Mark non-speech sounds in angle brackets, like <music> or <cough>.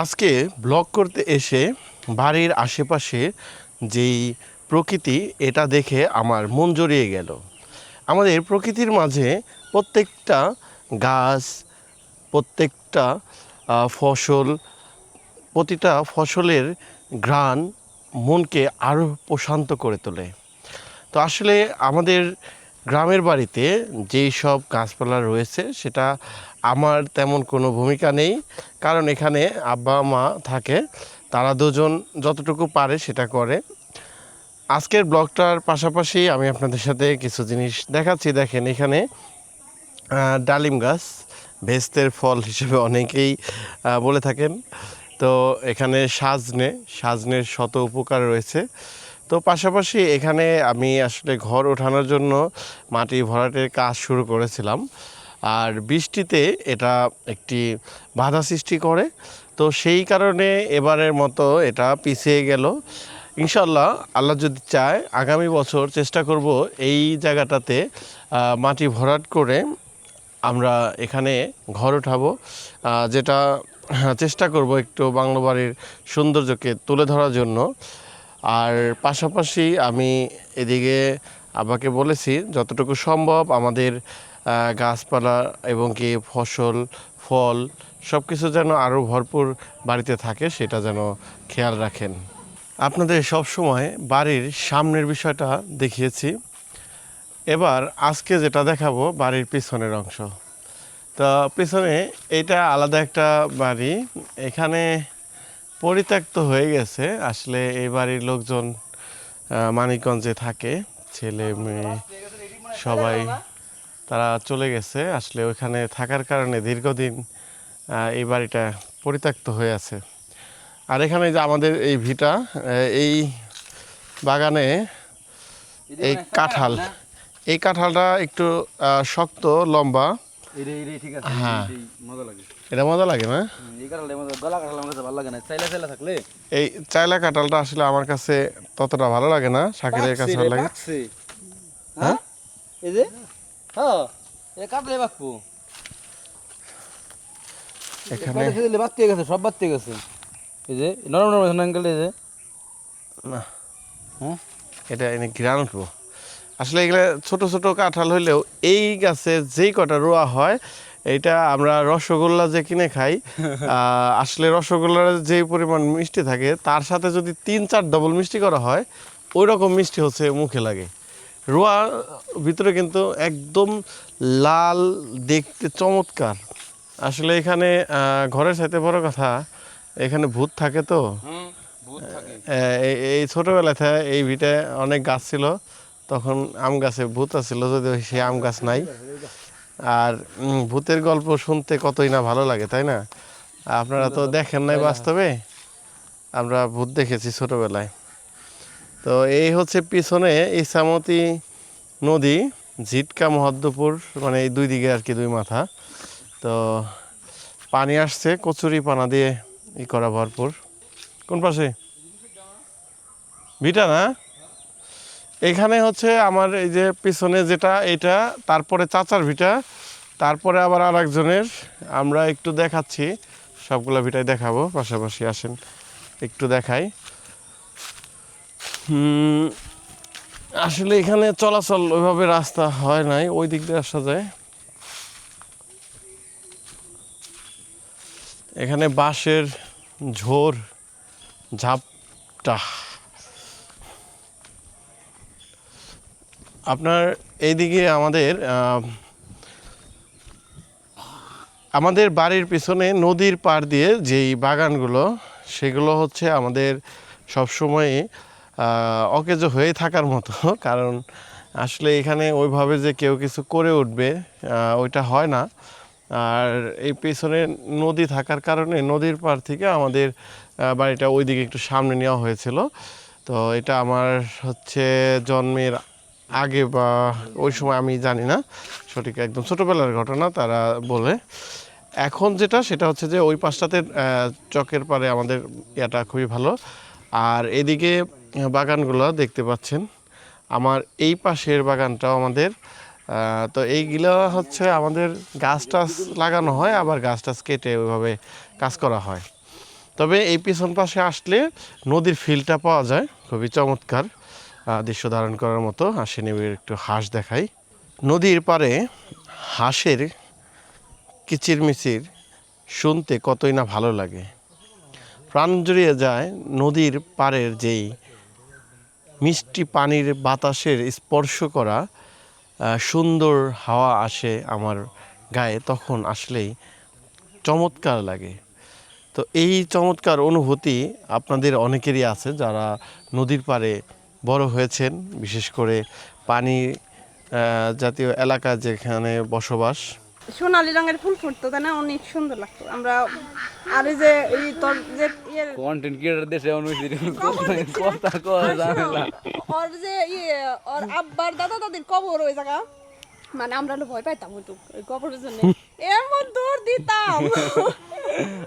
আজকে ব্লগ করতে এসে বাড়ির আশেপাশে যেই প্রকৃতি, এটা দেখে আমার মন জড়িয়ে গেল। আমাদের প্রকৃতির মাঝে প্রত্যেকটা গাছ, প্রত্যেকটা ফসল, প্রতিটা ফসলের ঘ্রাণ মনকে আরও প্রশান্ত করে তোলে। তো আসলে আমাদের গ্রামের বাড়িতে যেই সব গাছপালা রয়েছে, সেটা আমার তেমন কোনো ভূমিকা নেই। কারণ এখানে আব্বা, মা থাকে, তারা দুজন যতটুকু পারে সেটা করে। আজকের ব্লগটার পাশাপাশি আমি আপনাদের সাথে কিছু জিনিস দেখাচ্ছি। দেখেন এখানে ডালিম গাছ, ভেস্তের ফল হিসেবে অনেকেই বলে থাকেন। তো এখানে সাজনে, সাজনের শত উপকার রয়েছে। তো পাশাপাশি এখানে আমি আসলে ঘর ওঠানোর জন্য মাটি ভরাটের কাজ শুরু করেছিলাম। আর বৃষ্টিতে এটা একটি বাধা সৃষ্টি করে। তো সেই কারণে এবারের মতো এটা পিছিয়ে গেল। ইনশাল্লাহ আল্লাহ যদি চায় আগামী বছর চেষ্টা করব এই জায়গাটাতে মাটি ভরাট করে আমরা এখানে ঘর আহ, যেটা হ্যাঁ, চেষ্টা করব একটু বাংলো বাড়ির সৌন্দর্যকে তুলে ধরার জন্য। আর পাশাপাশি আমি এদিকে আব্বাকে বলেছি, যতটুকু সম্ভব আমাদের গাছপালা এবং কি ফসল, ফল সব কিছু যেন আরও ভরপুর বাড়িতে থাকে, সেটা যেন খেয়াল রাখেন। আপনাদের সব সময় বাড়ির সামনের বিষয়টা দেখিয়েছি। এবার আজকে যেটা দেখাবো বাড়ির পিছনের অংশ। তো পিছনে এটা আলাদা একটা বাড়ি। এখানে পরিত্যক্ত হয়ে গেছে। আসলে এই বাড়ির লোকজন মানিকগঞ্জে থাকে। ছেলে মেয়ে সবাই তারা চলে গেছে। আসলে ওইখানে থাকার কারণে দীর্ঘদিন এই বাড়িটা পরিত্যক্ত হয়ে আছে। আর এখানে যে আমাদের এই ভিটা এই বাগানে এই কাঁঠাল এই কাঁঠালটা একটু শক্ত লম্বা। হ্যাঁ। এটা মজা লাগে না? এই চাইলা কাঁঠালটা আসলে আমার কাছে ততটা ভালো লাগে না শাকিরের কাছে ভালো লাগে। হ্যাঁ? এই যে? হ্যাঁ কাটলে বাকবো এখানে বাড়তে গেছে সব বাড়তে গেছে। এই যে নরম নরম আঙ্কেল এই যে। না। হ্যাঁ? এটা এনে ঘিরান আসলে এগুলো ছোট ছোট কাঁঠাল হইলেও এই গাছে যেই কটা রোয়া হয় এইটা আমরা রসগোল্লা যে কিনে খাই <laughs> আসলে রসগোল্লার যে পরিমাণ মিষ্টি থাকে তার সাথে যদি তিন চার ডবল মিষ্টি করা হয় ওই রকম মিষ্টি হচ্ছে মুখে লাগে। রোয়া ভিতরে কিন্তু একদম লাল দেখতে চমৎকার। আসলে এখানে আহ, ঘরের সাথে বড় কথা এখানে ভূত থাকে তো। এই ছোটবেলাতে এই ভিটে অনেক গাছ ছিল তখন আম গাছে ভূত আছিল যদি সে আম গাছ নাই। আর ভূতের গল্প শুনতে কতই না ভালো লাগে তাই না? আপনারা তো দেখেন নাই বাস্তবে। আমরা ভূত দেখেছি ছোটবেলায়। তো এই হচ্ছে পিছনে ইসামতি নদী ঝিটকা মহাদ্দপুর মানে এই দুই দিকে আর কি দুই মাথা। তো পানি আসছে কচুরি পানা দিয়ে ই করা ভরপুর। কোন পাশে? ভিটা না? এখানে হচ্ছে আমার এই যে পিছনে যেটা, এটা, তারপরে চাচার ভিটা, তারপরে আবার আর একজনের আমরা একটু দেখাচ্ছি, সবগুলা ভিটাই দেখাবো, পাশাপাশি আসেন, একটু দেখাই। আসলে এখানে চলাচল ওইভাবে রাস্তা হয় নাই, ওই দিক দিয়ে আসা যায়। এখানে বাঁশের ঝোর, ঝাপটা। আপনার এইদিকে আমাদের আমাদের বাড়ির পিছনে নদীর পাড় দিয়ে যেই বাগানগুলো, সেগুলো হচ্ছে আমাদের সবসময় অকেজ হয়ে থাকার মতো। <laughs> কারণ আসলে এখানে ওইভাবে যে কেউ কিছু করে উঠবে ওইটা হয় না। আর এই পেছনে নদী থাকার কারণে নদীর পাড় থেকে আমাদের বাড়িটা ওইদিকে একটু সামনে নেওয়া হয়েছিল। তো এটা আমার হচ্ছে জন্মের আগে বা ওই সময় আমি জানি না সঠিক একদম ছোটোবেলার ঘটনা তারা বলে। এখন যেটা, সেটা হচ্ছে যে ওই পাশটাতে চকের পারে আমাদের ইয়াটা খুবই ভালো। আর এদিকে বাগানগুলো দেখতে পাচ্ছেন। আমার এই পাশের বাগানটাও আমাদের। তো এইগুলো হচ্ছে আমাদের গাছ টাছ লাগানো হয়, আবার গাছ টাছ কেটে ওইভাবে কাজ করা হয়। তবে এই পিছন পাশে আসলে নদীর ফিলটা পাওয়া যায়, খুবই চমৎকার। দৃশ্য ধারণ করার মতো হাসি নেবের একটু হাঁস দেখাই। নদীর পাড়ে হাঁসের কিচিরমিচির শুনতে কতই না ভালো লাগে। প্রাণ জুড়িয়ে যায় নদীর পাড়ের যেই মিষ্টি পানির বাতাসের স্পর্শ করা সুন্দর হাওয়া আসে আমার গায়ে তখন আসলেই চমৎকার লাগে। তো এই চমৎকার অনুভূতি আপনাদের অনেকেরই আছে যারা নদীর পাড়ে বড় হয়েছেন বিশেষ করে পানি আহ, জাতীয় এলাকা যেখানে বসবাস। সোনালি রঙের ফুল ফুটতো তাই না অনেক সুন্দর লাগতো। আমরা আর এই যে এই তোর যে কন্টেন্ট ক্রিয়েটর দেশে অনুমতি কথা কথা ঝামেলা ওর যে ইয়ে ওর আব্বার দাদা দাদির কবর ওই জায়গা। মানে আমরা ভয় পাইতাম ওইটুক ওই কবরের জন্য। এমন দৌড় দিতাম।